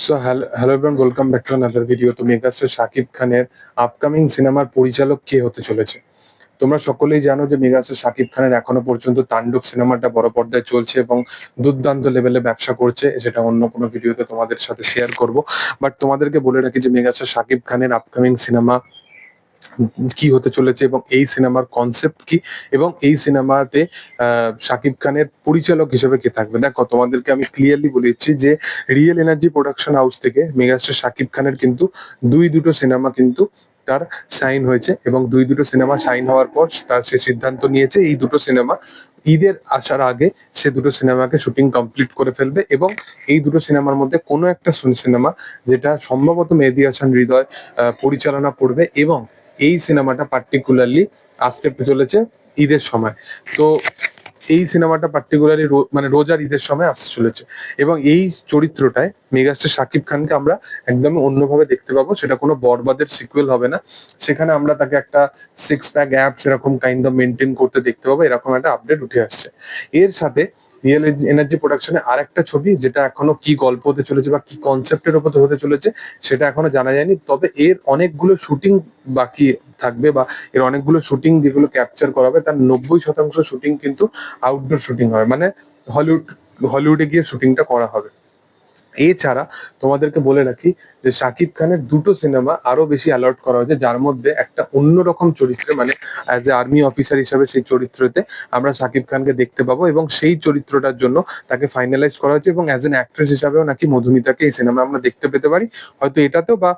So hello everyone welcome back to another video তো megastar Shakib খানের upcoming সিনেমার পরিচালক কে হতে চলেছে? তোমরা সকলেই জানো যে মেগাস্টার শাকিব খানের এখনও পর্যন্ত তাণ্ডব সিনেমাটা বড় পর্দায় চলছে এবং দুর্দান্ত লেভেলে ব্যবসা করছে, সেটা অন্য কোনো ভিডিওতে তোমাদের সাথে শেয়ার করব। বাট তোমাদেরকে বলে রাখি যে মেগাস্টার শাকিব খানের আপকামিং সিনেমা কি হতে চলেছে এবং এই সিনেমার কনসেপ্ট কি? এবং এই সিনেমাতে শাকিব খানের পরিচালক হিসেবে কে থাকবে? দেখো, তোমাদেরকে আমি ক্লিয়ারলি বলে দিচ্ছি যে রিয়েল এনার্জি প্রোডাকশন হাউস থেকে মেগাস্টার শাকিব খানের কিন্তু দুই দুটো সিনেমা কিন্তু তার সাইন হয়েছে এবং দুই দুটো সিনেমা সাইন হওয়ার পর তার সে সিদ্ধান্ত নিয়েছে এই দুটো সিনেমা ঈদের আসার আগে সে দুটো সিনেমাকে শুটিং কমপ্লিট করে ফেলবে এবং এই দুটো সিনেমার মধ্যে কোনো একটা সিনেমা যেটা সম্ভবত মেহেদি হাসান হৃদয় পরিচালনা করবে এবং এই সিনেমাটা পার্টিকুলারলি আসতে চলেছে ঈদের সময়। তো এই সিনেমাটা পার্টিকুলারলি মানে রোজার ঈদের সময় আসতে চলেছে। এবং এই চরিত্রটায় মেগাস্টার শাকিব খানকে আমরা একদম অন্যভাবে দেখতে পাবো, সেটা কোনো বরবাদের সিকুয়েল হবে না। সেখানে আমরা তাকে একটা সিক্স প্যাক অ্যাপস এরকম কাইন্ড অফ মেনটেন করতে দেখতে পাবো, এরকম একটা আপডেট উঠে আসছে। এর সাথে রিয়েল এনার্জি প্রোডাকশনে আরেকটা ছবি যেটা এখনও কি গল্প হতে চলেছে বা কি কনসেপ্টের উপর হতে চলেছে, সেটা এখনও জানা যায়নি। তবে এর অনেকগুলো শুটিং বাকি থাকবে বা এর অনেকগুলো শুটিং যেগুলো ক্যাপচার করা হবে তার নব্বই শতাংশ শুটিং কিন্তু আউটডোর শুটিং হবে মানে হলিউড হলিউডে গিয়ে শুটিংটা করা হবে। এছাড়া তোমাদেরকে বলে রাখি যে শাকিব খানের দুটো সিনেমা আরও বেশি অ্যালার্ট করা হয়েছে, যার মধ্যে একটা অন্যরকম চরিত্রে মানে অ্যাজ এ আর্মি অফিসার হিসাবে সেই চরিত্রতে আমরা শাকিব খানকে দেখতে পাবো এবং সেই চরিত্রটার জন্য তাকে ফাইনালাইজ করা হয়েছে এবং অ্যাজ এন অ্যাক্ট্রেস হিসাবেও নাকি মধুমিতাকে এই সিনেমা আমরা দেখতে পেতে পারি। হয়তো এটাতেও বা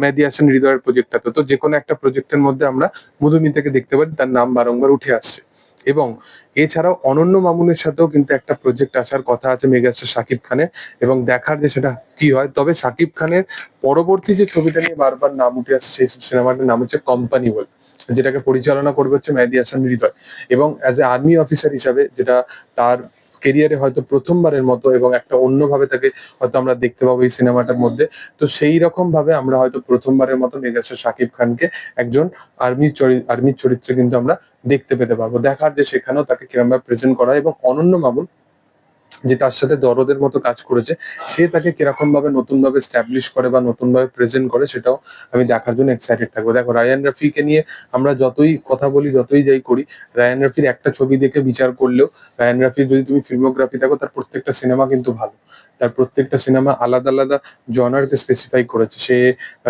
মেহেদি হাসান হৃদয়ের প্রজেক্টটাতে তো যে কোনো একটা প্রজেক্টের মধ্যে আমরা মধুমিতাকে দেখতে পারি, তার নাম বারংবার উঠে আসছে। এবং এছাড়াও অনন্য মামুনের সাথেও কিন্তু একটা প্রজেক্ট আসার কথা আছে মেগাস্টার শাকিব খানের এবং দেখার যে সেটা কি হয়, তবে শাকিব খানের পরবর্তী যে ছবিটা নিয়ে বারবার নাম উঠে আসছে সেই সিনেমাটার নাম হচ্ছে কোম্পানি বল যেটাকে পরিচালনা করবে হচ্ছে মেহেদি হাসান হৃদয় এবং অ্যাজ এ আর্মি অফিসার হিসাবে যেটা তার কেরিয়ারে হয়তো প্রথমবারের মতো এবং একটা অন্যভাবে তাকে হয়তো আমরা দেখতে পাবো এই সিনেমাটার মধ্যে। তো সেই রকম ভাবে আমরা হয়তো প্রথমবারের মতো মেগাস্টার শাকিব খানকে একজন আর্মি আর্মির চরিত্রে কিন্তু আমরা দেখতে পেতে পারব। দেখার যে সেখানেও তাকে কিরম ভাবে প্রেজেন্ট করা এবং অনন্য মামুন যে তার সাথে দরদের মতো কাজ করেছে, সে তাকে কীরকম ভাবে নতুন ভাবে স্ট্যাবলিশ করে বা নতুন ভাবে প্রেজেন্ট করে সেটাও আমি দেখার জন্য এক্সাইটেড থাকব। দেখো রায়ান রাফিকে নিয়ে আমরা যতই কথা বলি, যতই যাই করি রায়ান রাফির একটা ছবি দেখে বিচার করলেও রায়ান রাফির যদি তুমি ফিল্মোগ্রাফি দেখো, তার প্রত্যেকটা সিনেমা কিন্তু ভালো। তার প্রত্যেকটা সিনেমা আলাদা আলাদা জনারকে স্পেসিফাই করেছে। সে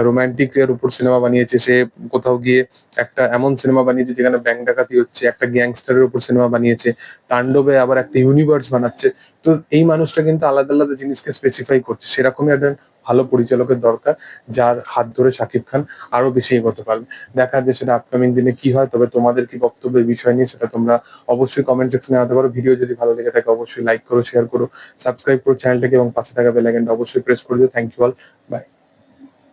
রোমান্টিক এর উপর সিনেমা বানিয়েছে, সে কোথাও গিয়ে একটা এমন সিনেমা বানিয়েছে যেখানে ব্যাংক ডাকাতি হচ্ছে, একটা গ্যাংস্টারের উপর সিনেমা বানিয়েছে, তাণ্ডবে আবার একটা ইউনিভার্স বানাচ্ছে। তো এই মানুষটা কিন্তু আলাদা আলাদা জিনিসকে স্পেসিফাই করছে। সেরকমই একটা ভালো পরিচালকের দরকার, যার হাত ধরে শাকিব খান আরও বেশি এগোতে পারবে। দেখা যায় সেটা আপকামিং দিনে কি হয়, তবে তোমাদের কি বক্তব্যের বিষয় নিয়ে সেটা তোমরা অবশ্যই কমেন্ট সেকশনে আনতে পারো। ভিডিও যদি ভালো লেগে থাকে, অবশ্যই লাইক করো শেয়ার করো সাবস্ক্রাইব করো চ্যানেলটাকে এবং পাশে থাকা বেল আইকনটা অবশ্যই প্রেস করে দিও। Thank you all by